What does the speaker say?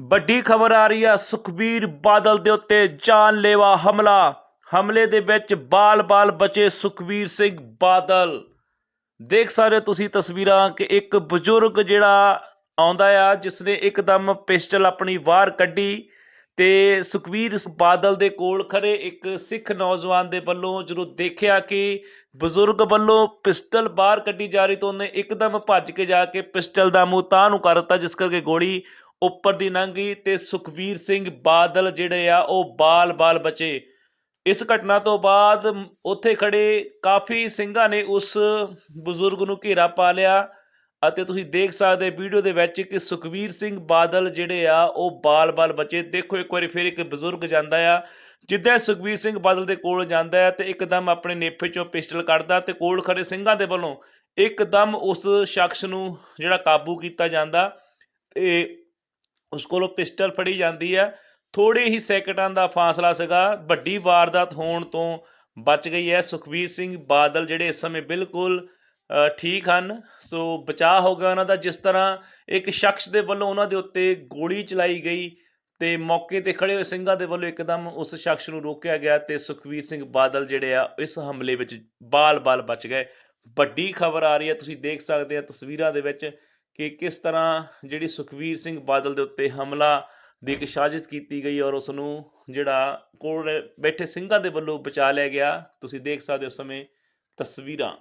ਵੱਡੀ ਖਬਰ ਆ ਰਹੀ ਆ, ਸੁਖਬੀਰ ਬਾਦਲ ਦੇ ਉੱਤੇ ਜਾਨਲੇਵਾ ਹਮਲਾ। ਹਮਲੇ ਦੇ ਵਿੱਚ ਬਾਲ-ਬਾਲ ਬਚੇ ਸੁਖਬੀਰ ਸਿੰਘ ਬਾਦਲ। ਦੇਖ ਸਕਦੇ ਹੋ ਤੁਸੀਂ ਤਸਵੀਰਾਂ ਕਿ ਇੱਕ ਬਜ਼ੁਰਗ ਜਿਹੜਾ ਆਉਂਦਾ ਆ ਜਿਸ ਨੇ ਇੱਕਦਮ ਪਿਸਟਲ ਆਪਣੀ ਬਾਹਰ ਕੱਢੀ ਤੇ ਸੁਖਬੀਰ ਬਾਦਲ ਦੇ ਕੋਲ ਖਰੇ ਇੱਕ ਸਿੱਖ ਨੌਜਵਾਨ ਦੇ ਵੱਲੋਂ ਜਦੋਂ ਦੇਖਿਆ ਕਿ ਬਜ਼ੁਰਗ ਵੱਲੋਂ ਪਿਸਟਲ ਬਾਹਰ ਕੱਢੀ ਜਾ ਰਹੀ ਤਾਂ ਉਹਨੇ ਇੱਕਦਮ ਭੱਜ ਕੇ ਜਾ ਕੇ ਪਿਸਟਲ ਦਾ ਮੂੰਹ ਤਾਂ ਨੂੰ ਕਰ ਦਿੱਤਾ, ਜਿਸ ਕਰਕੇ ਗੋਲੀ ਉੱਪਰ ਦੀ ਲੰਘ ਗਈ ਤੇ ਸੁਖਬੀਰ ਸਿੰਘ ਬਾਦਲ ਜਿਹੜੇ ਆ, ਉਹ ਬਾਲ-ਬਾਲ ਬਚੇ। ਇਸ ਘਟਨਾ ਤੋਂ ਬਾਅਦ ਉੱਥੇ ਖੜੇ ਕਾਫੀ ਸਿੰਘਾਂ ਨੇ ਉਸ ਬਜ਼ੁਰਗ ਨੂੰ ਘੇਰਾ ਪਾ ਲਿਆ ਅਤੇ ਤੁਸੀਂ ਦੇਖ ਸਕਦੇ ਵੀਡੀਓ ਦੇ ਵਿੱਚ ਕਿ ਸੁਖਬੀਰ ਸਿੰਘ ਬਾਦਲ ਜਿਹੜੇ ਆ, ਉਹ ਬਾਲ-ਬਾਲ ਬਚੇ। ਦੇਖੋ ਇੱਕ ਵਾਰੀ ਫਿਰ ਇੱਕ ਬਜ਼ੁਰਗ ਜਾਂਦਾ ਆ, ਜਿੱਦਾਂ ਸੁਖਬੀਰ ਸਿੰਘ ਬਾਦਲ ਦੇ ਕੋਲ ਜਾਂਦਾ ਹੈ ਤੇ ਇੱਕਦਮ ਆਪਣੇ ਨੇਫੇ ਚੋਂ ਪਿਸਟਲ ਕੱਢਦਾ ਤੇ ਕੋਲ ਖੜੇ ਸਿੰਘਾਂ ਦੇ ਵੱਲੋਂ ਇੱਕਦਮ ਉਸ ਸ਼ਖਸ ਨੂੰ ਜਿਹੜਾ ਕਾਬੂ ਕੀਤਾ ਜਾਂਦਾ। ਤੇ ਉਸ ਕੋਲੋਂ ਪਿਸਟਲ ਫੜੀ ਜਾਂਦੀ ਹੈ ਥੋੜੇ ਹੀ ਸੈਕਿੰਡਾਂ ਦਾ ਫਾਸਲਾ ਸੀਗਾ। ਵੱਡੀ ਵਾਰਦਾਤ ਹੋਣ ਤੋਂ ਬਚ ਗਈ ਹੈ। ਸੁਖਬੀਰ ਸਿੰਘ ਬਾਦਲ ਜਿਹੜੇ ਇਸ ਸਮੇਂ ਬਿਲਕੁਲ ਠੀਕ ਹਨ। ਸੋ ਬਚਾਅ ਹੋ ਗਿਆ ਉਹਨਾਂ ਦਾ। ਜਿਸ ਤਰ੍ਹਾਂ ਇੱਕ ਸ਼ਖਸ ਦੇ ਵੱਲੋਂ ਉਹਨਾਂ ਦੇ ਉੱਤੇ ਗੋਲੀ ਚਲਾਈ ਗਈ ਤੇ ਮੌਕੇ ਤੇ ਖੜੇ ਹੋਏ ਸਿੰਘਾਂ ਦੇ ਵੱਲੋਂ ਇੱਕਦਮ ਉਸ ਸ਼ਖਸ ਨੂੰ ਰੋਕਿਆ ਗਿਆ ਤੇ ਸੁਖਬੀਰ ਸਿੰਘ ਬਾਦਲ ਜਿਹੜੇ ਆ, ਇਸ ਹਮਲੇ ਵਿੱਚ ਬਾਲ-ਬਾਲ ਬਚ ਗਏ। ਵੱਡੀ ਖਬਰ ਆ ਰਹੀ ਹੈ। ਤੁਸੀਂ ਦੇਖ ਸਕਦੇ ਆ ਤਸਵੀਰਾਂ ਦੇ ਵਿੱਚ ਕਿ ਕਿਸ ਤਰ੍ਹਾਂ ਜਿਹੜੀ ਸੁਖਬੀਰ ਸਿੰਘ ਬਾਦਲ ਦੇ ਉੱਤੇ ਹਮਲਾ ਦੀ ਇੱਕ ਸਾਜ਼ਿਸ਼ ਕੀਤੀ ਗਈ ਔਰ ਉਸ ਨੂੰ ਜਿਹੜਾ ਕੋਲ ਬੈਠੇ ਸਿੰਘਾਂ ਦੇ ਵੱਲੋਂ ਬਚਾ ਲਿਆ ਗਿਆ। ਤੁਸੀਂ ਦੇਖ ਸਕਦੇ ਹੋ ਉਸ ਸਮੇਂ ਤਸਵੀਰਾਂ।